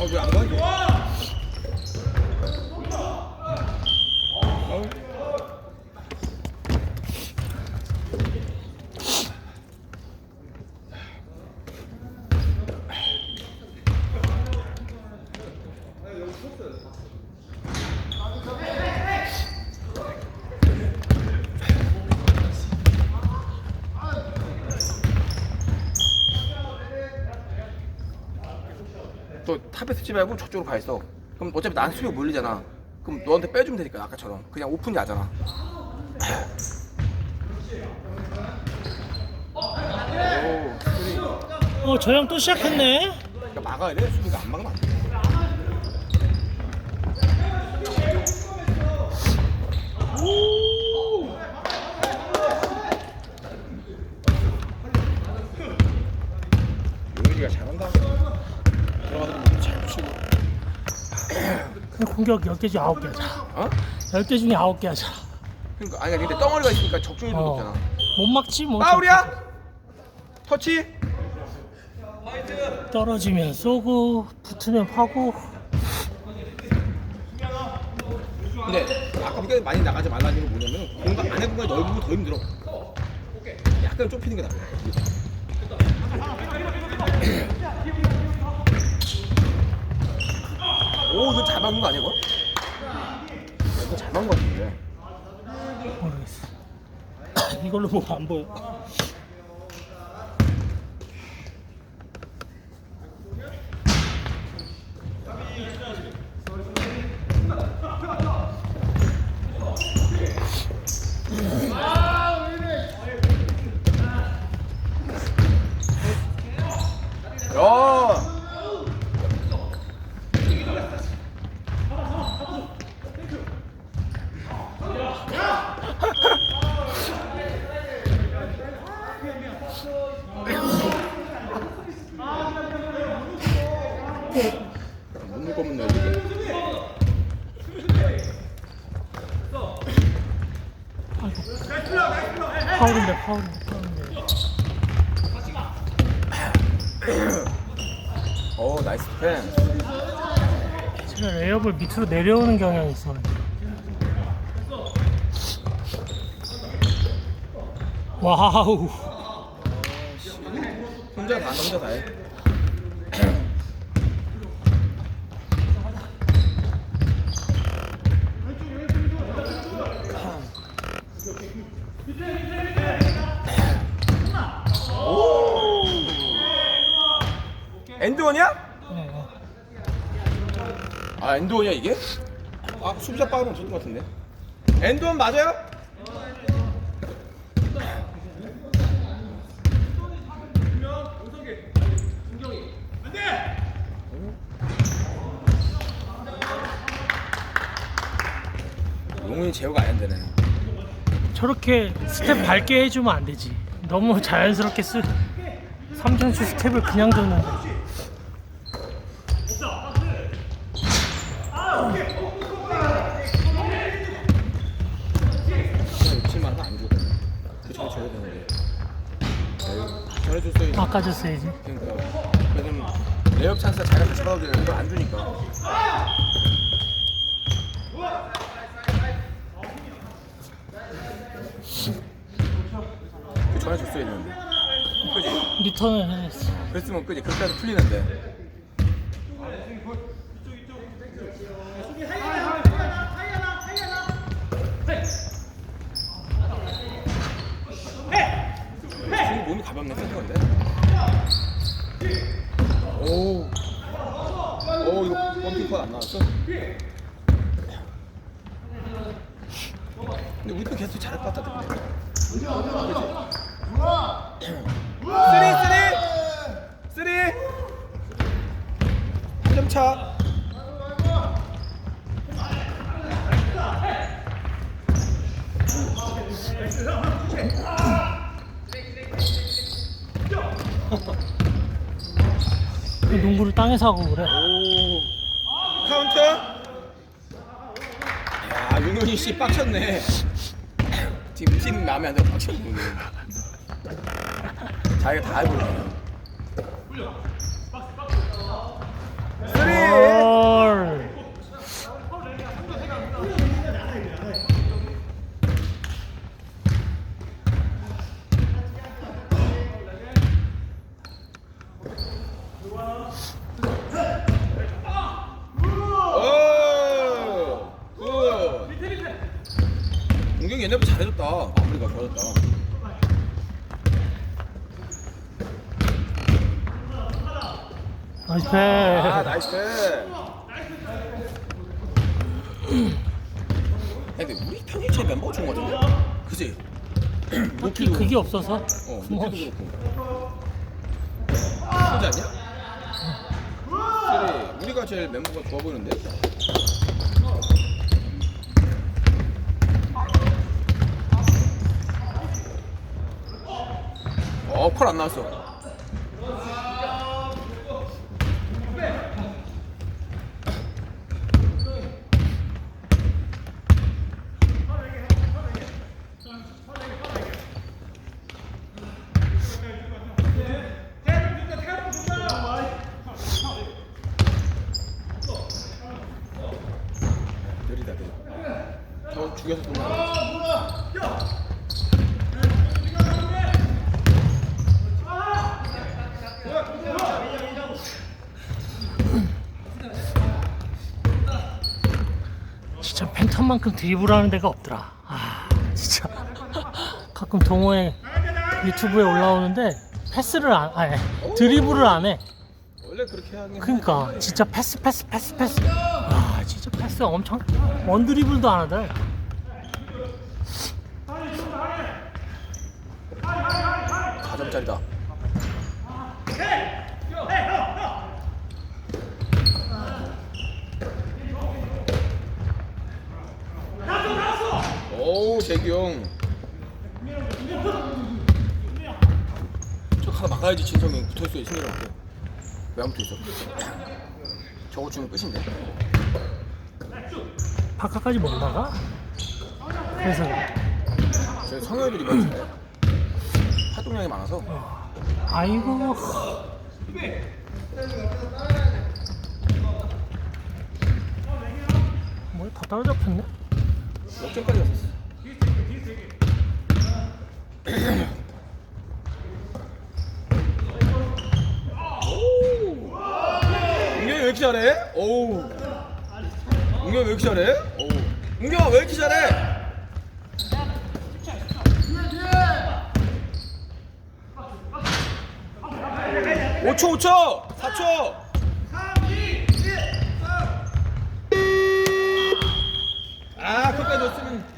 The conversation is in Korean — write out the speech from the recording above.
어, 왜안 가? 이 또 탑에 쓰지 말고 저쪽으로 가 있어. 그럼 어차피 난 수비가 몰리잖아. 그럼 너한테 빼주면 되니까 아까처럼 그냥 오픈이 하잖아. 오, 수비. 어, 저 형 또 시작했네. 그러니까 막아야 돼. 수비가 안 막으면 안 돼. 오! 용일이가 잘한다. 들어가서 잘 치고. 그냥 공격 10개 중에 9개 하자. 어? 10개 중에 9개 하자. 그러니까 아니 근데 덩어리가 있으니까 높잖아. 어. 못 막지 뭐. 파울이야? 터치? 떨어지면 쏘고 붙으면 파고. 근데 아까 우리가 많이 나가지 말라는 이유는 뭐냐면 공간 안에 공간이 넓으면 더 힘들어. 약간 좁히는 게 나아. 오, 이거 잘 막은 거 아니야, 이거? 이거 잘 막은 거 같은데. 모르겠어. 이걸로 뭐안 보여. 야! 못 거면 나 이거. 파울인데 파울인데 파울인데. 어, 나이스 펜. 제가 레이업을 밑으로 내려오는 경향이 있어. 와우. 혼자 다, 혼자 다 해. 오! 엔드원이야? 아 엔드원이야 이게? 아 수비자 빠으면 좋을 것 같은데 엔드원 맞아요? 용훈이 제어가 안 되네 저렇게 스텝 밝게 해주면 안 되지. 너무 자연스럽게 쓰. 삼점슛 스텝을 그냥 줬는데. 그냥 욕심만. 그 전에 줘야 되는데 에이, 전해줬어야 지 바꿔줬어야지. 그러니까 왜냐면 레이업 찬스가 받아도 되는데 이거 안 주니까 그 전에 줬어야 되는데 그지? 리턴을 해냈어. 그랬으면 그지 그렇게 해서 풀리는데 가볍네 센터인데 오. 오 이거 펌핑 컷안 나왔어? 근데 우리 편 계속 것 같다 근데 그치? 쓰리 쓰리 쓰리 3점 차 농구를 땅에서 하고 그래. 오. 카운트? 야 용현이 씨 빡쳤네. 지금 팀 마음에 안 들어 빡쳤네. 자기가 다 해보네 얘네도 잘해줬다. 마무리가 좋아졌다. 나이스 패. 아 나이스. 근데 우리 평일 차이 멤버가 좋은 거 같은데? 그지? 딱히 그게 없어서. 어, 뭐, 높이도 그렇고. 그지 않냐? 그래, 우리가 제일 멤버가 좋아 보이는데? 어, 콜안 나왔어. 느리다, 느려. 저 죽여서 또 진짜 팬텀만큼 드리블하는 데가 없더라. 아 진짜 가끔 동호회 유튜브에 올라오는데 패스를 안, 아니 드리블을 안 해. 원래 그렇게 하긴 그러니까 진짜 패스 패스 패스 패스. 아 진짜 패스 엄청 원 드리블도 안 하더라. 4점짜리다. 오우 재규 저 하나 막아야지 진성이 붙어 있어야 신경을 왜안 붙어 있어? 저거 주면 끝인데 바깥까지 못 나가? 그래서 그래. 저 성형애들이 많잖아요 활동량이 많아서 아이고 뭐야 다 따라잡혔네? 역전까지 갔었어 오 웅경이 왜 이렇게 잘해? 오우 웅경이 왜 이렇게 잘해? 오우 웅경아 왜 이렇게 잘해? 오초오초사초 아, 끝까지 넣었으면